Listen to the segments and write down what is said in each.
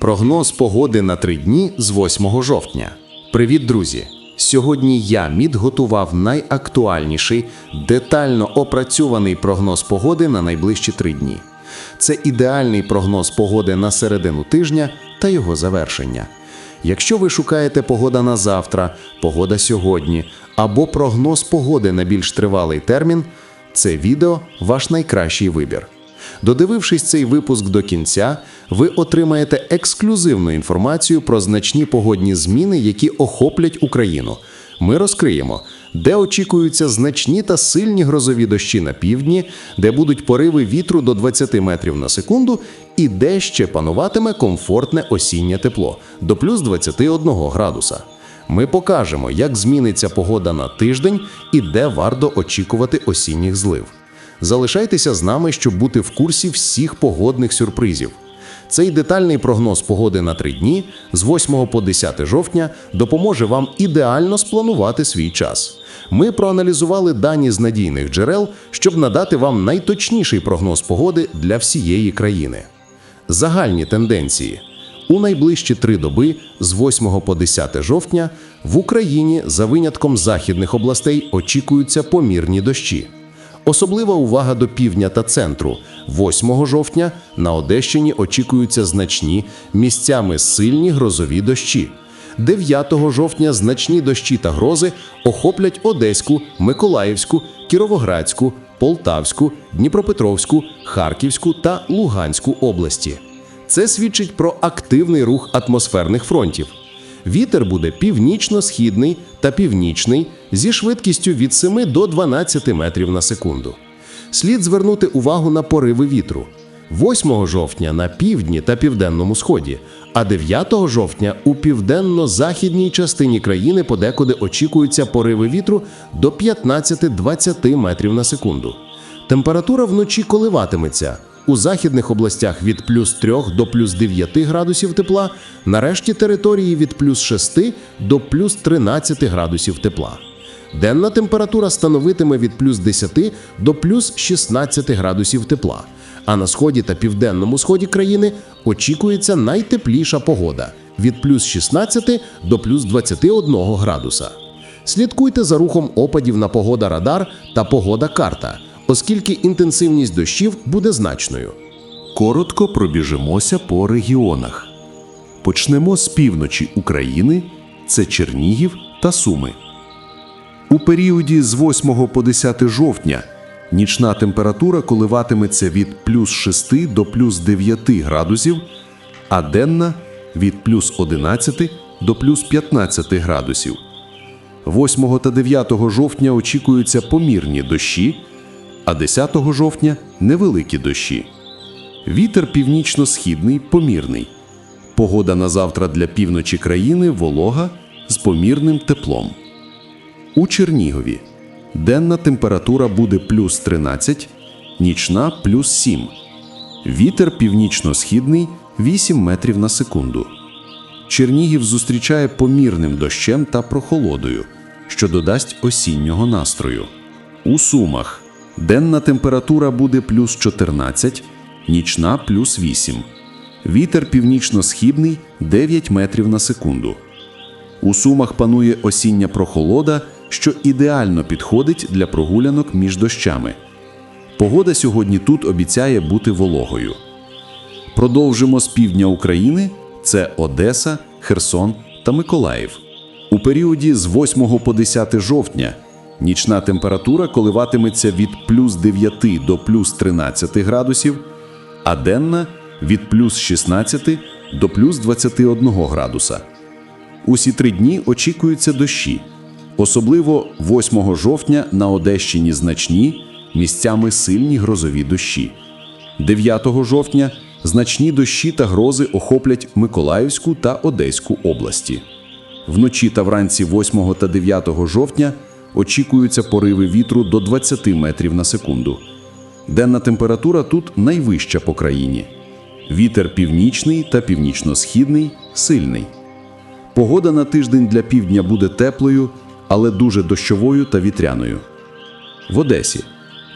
Прогноз погоди на три дні з 8 жовтня. Привіт, друзі! Сьогодні я підготував найактуальніший, детально опрацьований прогноз погоди на найближчі три дні. Це ідеальний прогноз погоди на середину тижня та його завершення. Якщо ви шукаєте погода на завтра, погода сьогодні або прогноз погоди на більш тривалий термін, це відео ваш найкращий вибір. Додивившись цей випуск до кінця, ви отримаєте ексклюзивну інформацію про значні погодні зміни, які охоплять Україну. Ми розкриємо, де очікуються значні та сильні грозові дощі на півдні, де будуть пориви вітру до 20 метрів на секунду, і де ще пануватиме комфортне осіннє тепло до плюс 21 градуса. Ми покажемо, як зміниться погода на тиждень і де варто очікувати осінніх злив. Залишайтеся з нами, щоб бути в курсі всіх погодних сюрпризів. Цей детальний прогноз погоди на три дні з 8 по 10 жовтня допоможе вам ідеально спланувати свій час. Ми проаналізували дані з надійних джерел, щоб надати вам найточніший прогноз погоди для всієї країни. Загальні тенденції. У найближчі три доби з 8 по 10 жовтня в Україні за винятком західних областей очікуються помірні дощі. Особлива увага до півдня та центру. 8 жовтня на Одещині очікуються значні місцями сильні грозові дощі. 9 жовтня значні дощі та грози охоплять Одеську, Миколаївську, Кіровоградську, Полтавську, Дніпропетровську, Харківську та Луганську області. Це свідчить про активний рух атмосферних фронтів. Вітер буде північно-східний та північний зі швидкістю від 7 до 12 метрів на секунду. Слід звернути увагу на пориви вітру. 8 жовтня на півдні та південному сході, а 9 жовтня у південно-західній частині країни подекуди очікуються пориви вітру до 15-20 метрів на секунду. Температура вночі коливатиметься. У західних областях від плюс 3 до плюс 9 градусів тепла, на решті території від плюс 6 до плюс 13 градусів тепла. Денна температура становитиме від плюс 10 до плюс 16 градусів тепла. А на сході та південному сході країни очікується найтепліша погода від плюс 16 до плюс 21 градуса. Слідкуйте за рухом опадів на погода радар та погода карта, оскільки інтенсивність дощів буде значною. Коротко пробіжимося по регіонах. Почнемо з півночі України це Чернігів та Суми. У періоді з 8 по 10 жовтня нічна температура коливатиметься від плюс 6 до плюс 9 градусів, а денна від плюс 11 до плюс 15 градусів. 8 та 9 жовтня очікуються помірні дощі, а 10 жовтня невеликі дощі. Вітер північно-східний помірний. Погода на завтра для півночі країни волога з помірним теплом. У Чернігові денна температура буде плюс 13, нічна плюс 7. Вітер північно-східний 8 метрів на секунду. Чернігів зустрічає помірним дощем та прохолодою, що додасть осіннього настрою. У Сумах денна температура буде плюс 14, нічна плюс 8. Вітер північно-східний 9 метрів на секунду. У Сумах панує осіння прохолода, що ідеально підходить для прогулянок між дощами. Погода сьогодні тут обіцяє бути вологою. Продовжимо з півдня України це Одеса, Херсон та Миколаїв. У періоді з 8 по 10 жовтня нічна температура коливатиметься від плюс 9 до плюс 13 градусів, а денна від плюс 16 до плюс 21 градуса. Усі три дні очікуються дощі. Особливо 8 жовтня на Одещині значні, місцями сильні грозові дощі. 9 жовтня значні дощі та грози охоплять Миколаївську та Одеську області. Вночі та вранці 8 та 9 жовтня очікуються пориви вітру до 20 метрів на секунду. Денна температура тут найвища по країні. Вітер північний та північно-східний сильний. Погода на тиждень для півдня буде теплою, але дуже дощовою та вітряною. В Одесі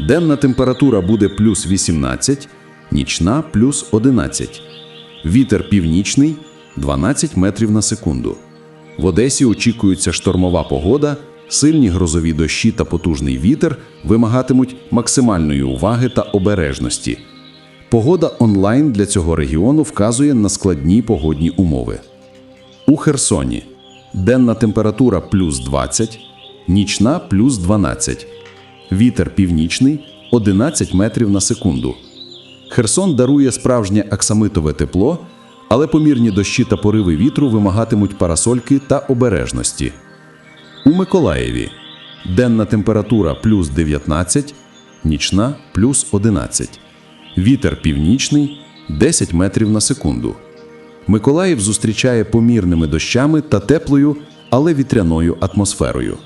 денна температура буде плюс 18, нічна плюс 11. Вітер північний 12 метрів на секунду. В Одесі очікується штормова погода, сильні грозові дощі та потужний вітер вимагатимуть максимальної уваги та обережності. Погода онлайн для цього регіону вказує на складні погодні умови. У Херсоні денна температура плюс 20, нічна плюс 12. Вітер північний 11 метрів на секунду. Херсон дарує справжнє аксамитове тепло, але помірні дощі та пориви вітру вимагатимуть парасольки та обережності. У Миколаєві денна температура плюс 19, нічна плюс 11. Вітер північний 10 метрів на секунду. Миколаїв зустрічає помірними дощами та теплою, але вітряною атмосферою.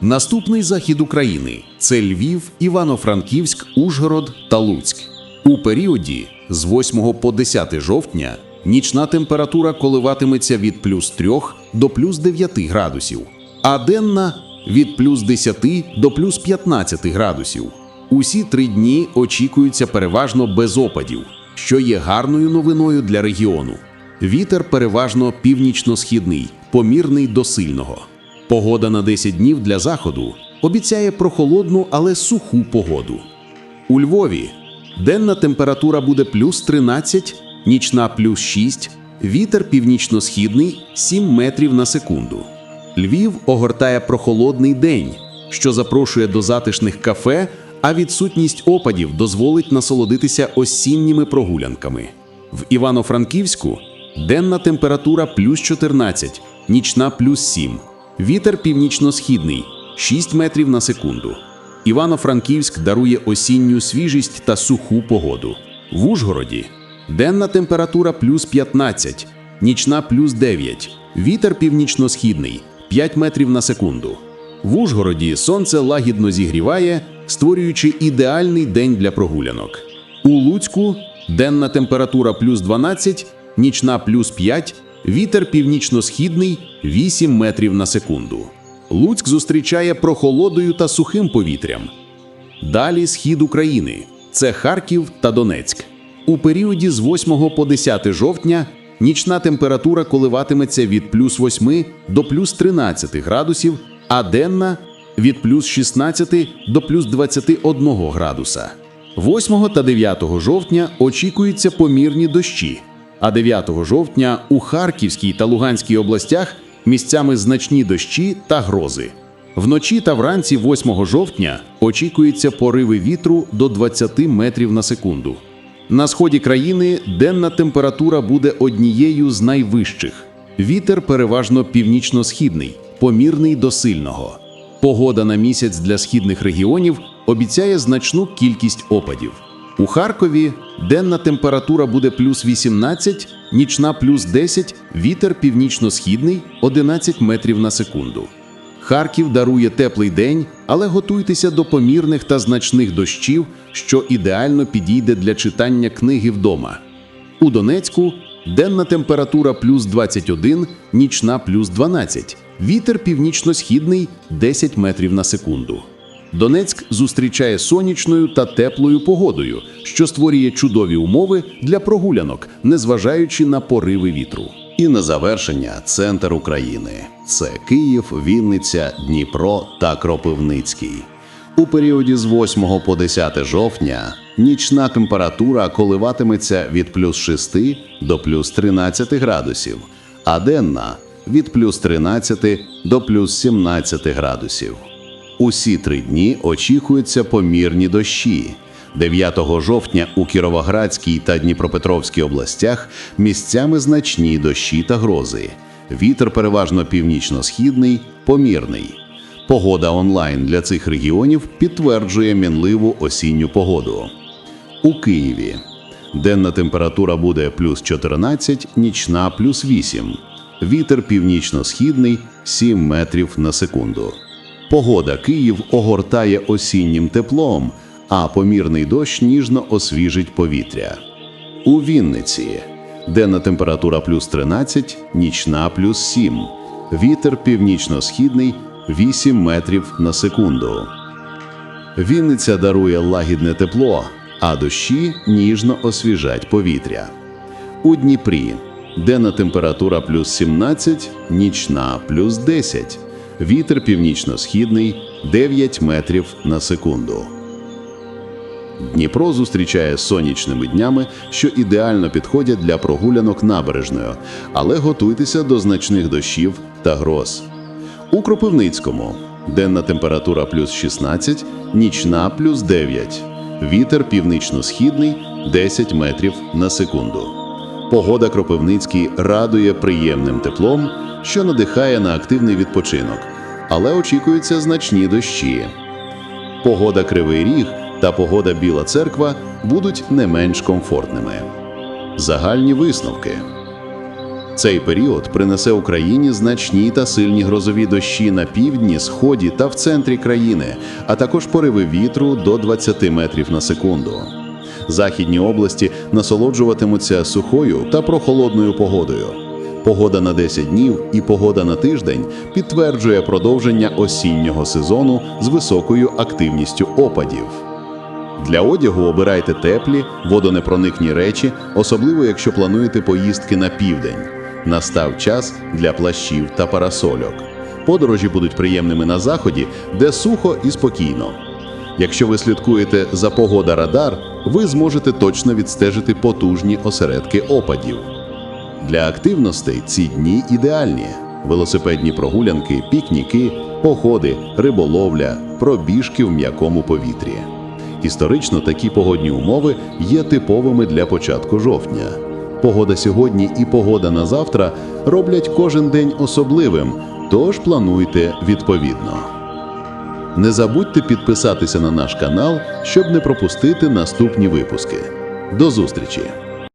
Наступний захід України це Львів, Івано-Франківськ, Ужгород та Луцьк. У періоді з 8 по 10 жовтня нічна температура коливатиметься від плюс 3 до плюс 9 градусів, а денна від плюс 10 до плюс 15 градусів. Усі три дні очікуються переважно без опадів, що є гарною новиною для регіону. Вітер переважно північно-східний, помірний до сильного. Погода на 10 днів для заходу обіцяє прохолодну, але суху погоду. У Львові денна температура буде плюс 13, нічна плюс 6, вітер північно-східний 7 метрів на секунду. Львів огортає прохолодний день, що запрошує до затишних кафе, а відсутність опадів дозволить насолодитися осінніми прогулянками. В Івано-Франківську денна температура плюс 14, нічна плюс 7, вітер північно-східний 6 метрів на секунду. Івано-Франківськ дарує осінню свіжість та суху погоду. В Ужгороді денна температура плюс 15, нічна плюс 9, вітер північно-східний 5 метрів на секунду. В Ужгороді сонце лагідно зігріває, створюючи ідеальний день для прогулянок. У Луцьку денна температура плюс 12, нічна плюс 5, вітер північно-східний 8 метрів на секунду. Луцьк зустрічає прохолодою та сухим повітрям. Далі схід України це Харків та Донецьк. У періоді з 8 по 10 жовтня нічна температура коливатиметься від плюс 8 до плюс 13 градусів, а денна від плюс 16 до плюс 21 градуса. 8 та 9 жовтня очікуються помірні дощі, а 9 жовтня у Харківській та Луганській областях місцями значні дощі та грози. Вночі та вранці 8 жовтня очікуються пориви вітру до 20 метрів на секунду. На сході країни денна температура буде однією з найвищих. Вітер переважно північно-східний, помірний до сильного. Погода на місяць для східних регіонів обіцяє значну кількість опадів. У Харкові денна температура буде плюс 18, нічна плюс 10, вітер північно-східний 11 метрів на секунду. Харків дарує теплий день, але готуйтеся до помірних та значних дощів, що ідеально підійде для читання книги вдома. У Донецьку денна температура плюс 21, нічна плюс 12, вітер північно-східний 10 метрів на секунду. Донецьк зустрічає сонячною та теплою погодою, що створює чудові умови для прогулянок, незважаючи на пориви вітру. І на завершення центр України це Київ, Вінниця, Дніпро та Кропивницький. У періоді з 8 по 10 жовтня нічна температура коливатиметься від плюс 6 до плюс 13 градусів, а денна від плюс 13 до плюс 17 градусів. Усі три дні очікуються помірні дощі. 9 жовтня у Кіровоградській та Дніпропетровській областях місцями значні дощі та грози. Вітер переважно північно-східний, помірний. Погода онлайн для цих регіонів підтверджує мінливу осінню погоду. У Києві денна температура буде плюс 14, нічна плюс 8. Вітер північно-східний 7 метрів на секунду. Погода Київ огортає осіннім теплом, а помірний дощ ніжно освіжить повітря. У Вінниці денна температура плюс 13, нічна плюс 7. Вітер північно-східний 8 метрів на секунду. Вінниця дарує лагідне тепло, а дощі ніжно освіжать повітря. У Дніпрі денна температура плюс 17, нічна плюс 10. Вітер північно-східний 9 метрів на секунду. Дніпро зустрічає сонячними днями, що ідеально підходять для прогулянок набережною, але готуйтеся до значних дощів та гроз. У Кропивницькому денна температура плюс 16, нічна плюс 9. Вітер північно-східний 10 метрів на секунду. Погода Кропивницький радує приємним теплом, що надихає на активний відпочинок, але очікуються значні дощі. Погода Кривий Ріг та погода Біла Церква будуть не менш комфортними. Загальні висновки. Цей період принесе Україні значні та сильні грозові дощі на півдні, сході та в центрі країни, а також пориви вітру до 20 метрів на секунду. Західні області насолоджуватимуться сухою та прохолодною погодою. Погода на 10 днів і погода на тиждень підтверджує продовження осіннього сезону з високою активністю опадів. Для одягу обирайте теплі, водонепроникні речі, особливо якщо плануєте поїздки на південь. Настав час для плащів та парасольок. Подорожі будуть приємними на заході, де сухо і спокійно. Якщо ви слідкуєте за погода радар, ви зможете точно відстежити потужні осередки опадів. Для активностей ці дні ідеальні: велосипедні прогулянки, пікніки, походи, риболовля, пробіжки в м'якому повітрі. Історично такі погодні умови є типовими для початку жовтня. Погода сьогодні і погода на завтра роблять кожен день особливим, тож плануйте відповідно. Не забудьте підписатися на наш канал, щоб не пропустити наступні випуски. До зустрічі!